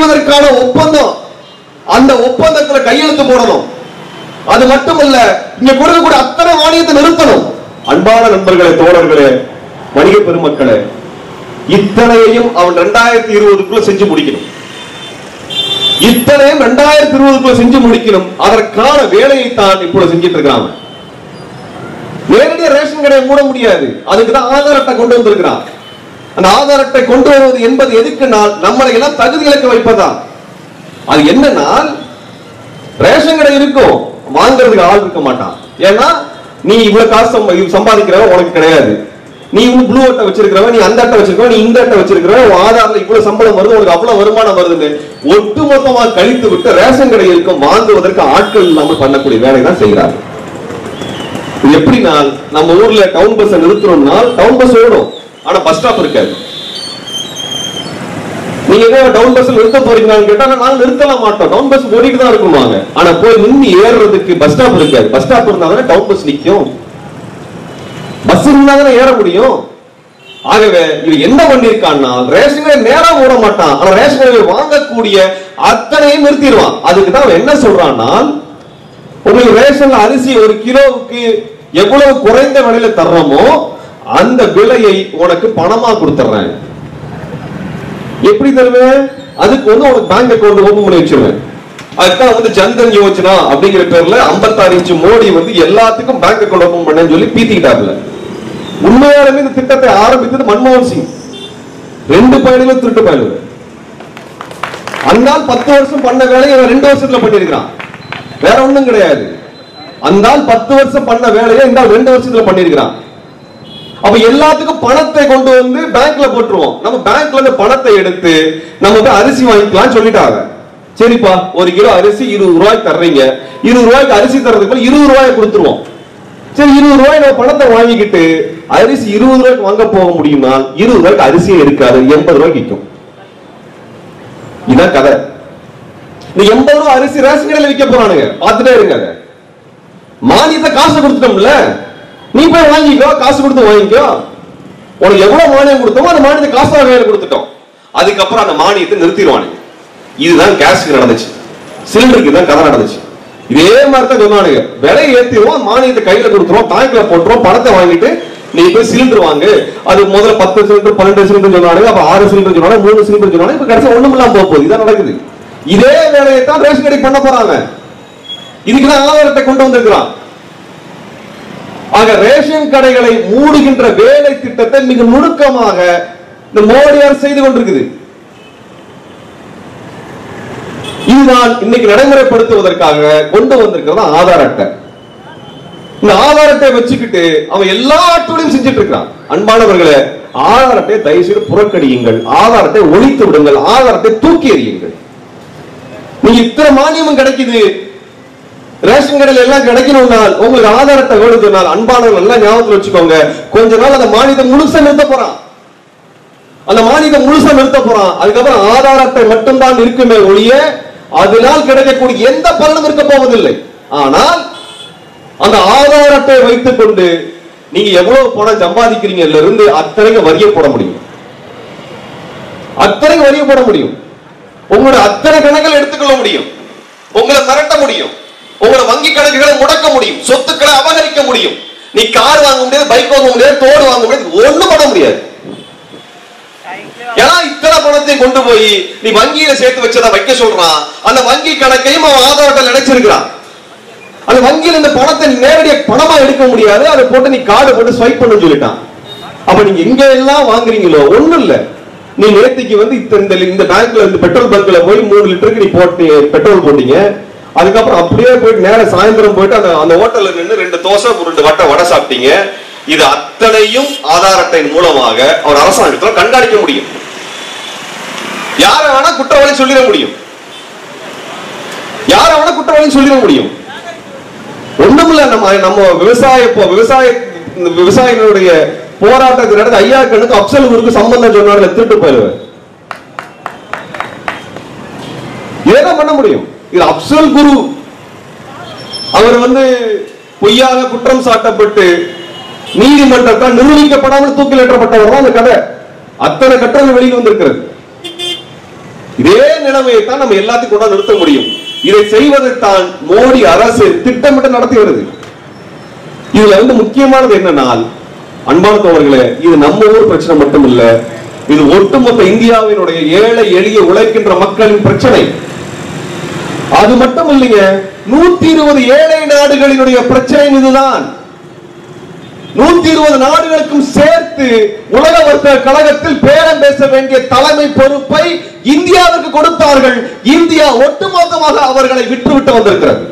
செய்வதற்கான ஒப்பந்தம். அந்த ஒப்பந்தத்துல கையெழுத்து போடணும். அது மட்டுமல்ல இங்க கொடுக்கக்கூடிய அத்தனை மானியத்தை நிறுத்தணும். அன்பான நண்பர்களே தோழர்களே வணிக பெருமக்களே இத்தனையையும் அவன் ரெண்டாயிரத்தி இருபதுக்குள்ள செஞ்சு முடிக்கணும். இத்தனையும் ரெண்டாயிரத்தி இருபதுக்குள்ள செஞ்சு முடிக்கணும். அதற்கான வேலையை தான் இப்பொழுது செஞ்சிட்டு இருக்காங்க நேரடியாக ரேஷன் கடையை மூட முடியாது. அதுக்கு தான் ஆதார் அட்டை கொண்டு வந்திருக்கிறான். அந்த ஆதார் அட்டை கொண்டு வருவது என்பது எதுக்கு நான் நம்மளை எல்லாம் தகுதி இழக்க வைப்பதா அது என்னன்னா ரேஷன் கடை இருக்கும் வாங்குறதுக்கு ஆள் இருக்க மாட்டான். ஏன்னா நீ இவ்வளவு காசு சம்பாதிக்கிறவன் உனக்கு கிடையாது. நீ இவ்வளவு ப்ளூ அட்டை வச்சிருக்கிறவன் நீ அந்த அட்டை வச்சிருக்கவன் நீ இந்த அட்டை வச்சிருக்கிறவன் உன் ஆதார்ல இவ்வளவு சம்பளம் வருது உனக்கு அவ்வளவு வருமானம் வருதுன்னு ஒட்டுமொத்தமா கழித்து விட்டு ரேஷன் கடை இருக்கும் வாங்குவதற்கு ஆட்கள் இல்லாமல் பண்ணக்கூடிய வேலை தான் செய்கிறாங்க எப்படின்னா நம்ம ஊர்ல டவுன் பஸ் நிறுத்துறோம்னா டவுன் பஸ் ஓடும். ஆனா பஸ் ஸ்டாப் இருக்காது. நீங்க ஏதோ டவுன் பஸ் நிறுத்த போறீங்களான்னு கேட்டா நாங்க நிறுத்தல மாட்டோம். டவுன் பஸ் ஓடிட்டு தான் இருக்குமாங்க ஆனா போய் நின்று ஏறுறதுக்கு பஸ் ஸ்டாப் இருக்காது. பஸ் ஸ்டாப் இருந்தா தானே டவுன் பஸ் நிக்கும். பஸ் இருந்தா தானே ஏற முடியும். ஆகவே இது என்ன பண்ணிருக்கான்னா ரேஷன் கடை நேரா ஓட மாட்டான். ஆனா ரேஷன் கடையில் வாங்கக்கூடிய அத்தனையும் நிறுத்திடுவான். அதுக்கு தான் அவன் என்ன சொல்றான்னா உங்களுக்கு ரேஷன்ல அரிசி ஒரு கிலோவுக்கு எவ்வளவு குறைந்த விலையில தர்றோமோ அந்த விலையை உனக்கு பணமா கொடுத்துறேன். எப்படி தருவேன் அதுக்கு வந்து உனக்கு பேங்க் அக்கௌண்ட் ஓபன் பண்ணி வச்சிருவேன். அதுதான் வந்து ஜன்தன் யோஜனா அப்படிங்கிற பேர்ல 56 இன்ச்சு மோடி வந்து எல்லாத்துக்கும் பேங்க் அக்கௌண்ட் ஓபன் பண்ணேன்னு சொல்லி பீத்திக்கிட்டாப்ல உண்மையாலுமே இந்த திட்டத்தை ஆரம்பித்தது மன்மோகன் சிங். ரெண்டு பயணிகளும் திருட்டு பயணிகள். அந்தால் பத்து வருஷம் பண்ண வேலையை அவன் ரெண்டு வருஷத்துல பண்ணிருக்கிறான் வேற ஒண்ணும் கிடையாது. அந்தால் பத்து வருஷம் பண்ண வேலையை இந்த ரெண்டு வருஷத்துல பண்ணிருக்கிறான் அப்ப எல்லாத்துக்கும் பணத்தை கொண்டு வந்து பேங்க்ல போட்டுருவோம். நம்ம பேங்க்ல இருந்து பணத்தை எடுத்து நம்ம போய் அரிசி வாங்கிக்கலாம்னு சொல்லிட்டாங்க. சரிப்பா ஒரு கிலோ அரிசி இருபது ரூபாய்க்கு தர்றீங்க. இருபது ரூபாய்க்கு அரிசி தர்றதுக்கு இருபது ரூபாய் கொடுத்துருவோம். சரி இருபது ரூபாய் நம்ம பணத்தை வாங்கிக்கிட்டு அரிசி இருபது ரூபாய்க்கு வாங்க போக முடியுமா இருபது ரூபாய்க்கு அரிசியே இருக்காது எண்பது ரூபாய்க்கு விற்கும். இதான் கதை. இந்த எண்பது ரூபாய் அரிசி ரேஷன் கடையில் விற்க போறானுங்க. பார்த்துட்டே இருங்க மானியத்தை காசு கொடுத்துட்டோம்ல. நீ போய் வாங்கிக்கோ காசு கொடுத்து வாங்கிக்கோ. உனக்கு எவ்வளவு மானியம் கொடுத்தோமோ அந்த மானியத்தை காசு வேலை கொடுத்துட்டோம். அதுக்கப்புறம் அந்த மானியத்தை நிறுத்திடுவானுங்க. இதுதான் கேஸுக்கு நடந்துச்சு. சிலிண்டருக்கு தான் கதை நடந்துச்சு. இதே மாதிரி தான் சொன்னானுங்க. விலை ஏத்திடுவோம் மானியத்தை கையில கொடுத்துருவோம் பேங்க்ல போட்டுருவோம் பணத்தை வாங்கிட்டு நீ போய் சிலிண்டர் வாங்கு. அது முதல்ல பத்து சிலிண்டர் பன்னெண்டு சிலிண்டர் சொன்னானுங்க அப்ப ஆறு சிலிண்டர் சொன்னாங்க மூணு சிலிண்டர் சொன்னாங்க இப்ப கடைசி ஒண்ணும் இல்லாம போக போகுது. இதான் நடக்குது. இதே வேலையை தான் ரேஷன் கடைக்கு பண்ண போறாங்க. இதுக்கு தான் ஆதாரத்தை கொண்டு வந்திருக்கிறான். ஆக ரேஷன் கடைகளை மூடுகின்ற வேலை திட்டத்தை மிக நுணுக்கமாக இந்த மோடி அரசு செய்து கொண்டிருக்குது. இதுதான் இன்னைக்கு நடைமுறைப்படுத்துவதற்காக கொண்டு வந்திருக்கிறது ஆதார் அட்டை. இந்த ஆதார் அட்டையை வச்சுக்கிட்டு அவன் எல்லா ஆட்டோடையும் செஞ்சுட்டு இருக்கிறான் அன்பானவர்களே ஆதார் அட்டையை தயவு செய்து புறக்கணியுங்கள் ஆதாரத்தை ஒழித்து விடுங்கள். ஆதாரத்தை தூக்கி எறியுங்கள். நீங்க இத்தனை மானியமும் கிடைக்குது. ரேஷன் கடையில எல்லாம் கிடைக்கணும்னால் உங்களுக்கு ஆதாரத்தை அட்டை வேணும்னால் அன்பானவர்கள் எல்லாம் ஞாபகத்தில் வச்சுக்கோங்க. கொஞ்ச நாள் அந்த மாநிலம் முழுசா நிறுத்த போறான். அந்த மாநிலம் முழுசா நிறுத்த போறான். அதுக்கப்புறம் ஆதாரத்தை மட்டும்தான் இருக்குமே ஒழிய அதனால் கிடைக்கக்கூடிய எந்த பலனும் இருக்க போவதில்லை. ஆனால் அந்த ஆதாரத்தை வைத்துக் கொண்டு நீங்க எவ்வளவு பணம் சம்பாதிக்கிறீங்கல இருந்து அத்தனைக்கு வரிய போட முடியும். அத்தனைக்கு வரியை போட முடியும். உங்களோட அத்தனை கணக்கில் எடுத்துக்கொள்ள முடியும். உங்களை மிரட்ட முடியும். உங்களோட வங்கி கணக்குகளை முடக்க முடியும். சொத்துக்களை அபகரிக்க முடியும். நீ கார் வாங்க முடியாது பைக் வாங்க முடியாது தோடு வாங்க முடியாது ஒண்ணும் பண்ண முடியாது. ஏன்னா இத்தனை பணத்தை கொண்டு போய் நீ வங்கியில சேர்த்து வச்சதை வைக்க சொல்றான். அந்த வங்கி கணக்கையும் அவன் ஆதாரத்தில் நினைச்சிருக்கிறான் அந்த வங்கியில இந்த பணத்தை நேரடியா பணமா எடுக்க முடியாது. அதை போட்டு நீ கார்டு போட்டு ஸ்வைப் பண்ண சொல்லிட்டான். அப்ப நீங்க எங்க எல்லாம் வாங்குறீங்களோ ஒண்ணும் இல்ல. நீ நேத்திக்கு வந்து இந்த இந்த பேங்க்ல இந்த பெட்ரோல் பங்க்ல போய் மூணு லிட்டருக்கு நீ போட்டு பெட்ரோல் போட்டீங்க. அதுக்கப்புறம் அப்படியே போயிட்டு நேர சாயந்தரம் போயிட்டு அந்த அந்த ஹோட்டல்ல நின்று ரெண்டு தோசை ரெண்டு வட்டை வடை சாப்பிட்டீங்க. இது அத்தனையும் ஆதாரத்தின் மூலமாக அவர் அரசாங்கத்தில் கண்காணிக்க முடியும். யார வேணா குற்றவாளி சொல்லிட முடியும். யார வேணா குற்றவாளி சொல்லிட முடியும். ஒண்ணுமில்ல நம்ம நம்ம விவசாய விவசாய இந்த விவசாயிகளுடைய போராட்டத்தில் நடந்த ஐயா கண்ணுக்கு அப்சல் குருக்கு சம்பந்தம் சொன்னார்ல திருட்டு போயிருவேன் ஏதோ பண்ண முடியும். இது அப்சல் குரு. அவர் வந்து பொய்யாக குற்றம் சாட்டப்பட்டு நீதிமன்றத்தால் நிரூபிக்கப்படாமல் தூக்கிலேற்றப்பட்டவர் தான் அந்த கதை. அத்தனை கட்டங்கள் வெளியில் வந்திருக்கிறது. இதே நிலைமையை தான் நம்ம எல்லாத்தையும் கூட நிறுத்த முடியும். இதை செய்வதைத்தான் மோடி அரசு திட்டமிட்டு நடத்தி வருது. இதுல வந்து முக்கியமானது என்னன்னா அன்பான தோழர்களே இது நம்ம ஊர் பிரச்சனை மட்டும் இல்ல இது ஒட்டுமொத்த இந்தியாவினுடைய ஏழை எளிய உழைக்கின்ற மக்களின் பிரச்சனை. அது மட்டும் இல்லைங்க நூத்தி இருபது ஏழை நாடுகளினுடைய பிரச்சனை இதுதான். நூத்தி இருபது நாடுகளுக்கும் சேர்த்து உலக வர்த்தக கழகத்தில் பேரம் பேச வேண்டிய தலைமை பொறுப்பை இந்தியாவிற்கு கொடுத்தார்கள். இந்தியா ஒட்டுமொத்தமாக அவர்களை விட்டுவிட்டு வந்திருக்கிறது.